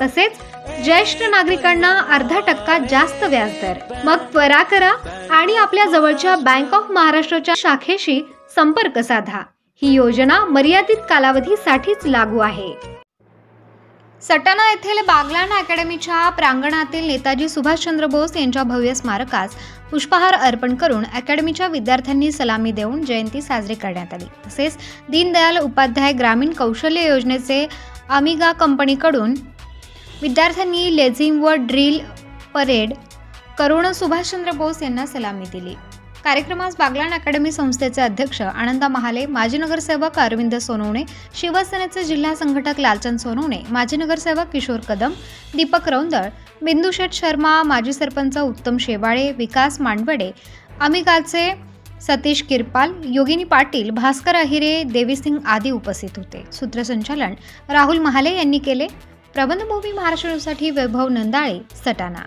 तसेच ज्येष्ठ नागरिकांना अर्धा टक्का जास्त व्याजदर. मग त्वरा करा आणि आपल्या जवळच्या बँक ऑफ महाराष्ट्राच्या शाखेशी संपर्क साधा. ही योजना मर्यादित कालावधीसाठीच लागू आहे. सटाणा येथील बागलाना अकॅडमीच्या प्रांगणातील नेताजी सुभाषचंद्र बोस यांच्या भव्य स्मारकास पुष्पहार अर्पण करून अकॅडमीच्या विद्यार्थ्यांनी सलामी देऊन जयंती साजरी करण्यात आली. तसेच दीनदयाल उपाध्याय ग्रामीण कौशल्य योजनेचे अमिगा कंपनीकडून विद्यार्थ्यांनी लेझिम व ड्रिल परेड करून सुभाषचंद्र बोस यांना सलामी दिली. कार्यक्रमास बागलाण अकॅडमी संस्थेचे अध्यक्ष आनंदा महाले माजी नगरसेवक अरविंद सोनवणे शिवसेनेचे जिल्हा संघटक लालचंद सोनवणे माजी नगरसेवक किशोर कदम दीपक रौंदळ बिंदुशेठ शर्मा माजी सरपंच उत्तम शेवाळे विकास मांडवडे अमिकाचे सतीश किरपाल योगिनी पाटील भास्कर अहिरे देवीसिंग आदी उपस्थित होते. सूत्रसंचालन राहुल महाले यांनी केले. प्रबंधभूमी महाराष्ट्रसाठी वैभव नंदाळे सटाणा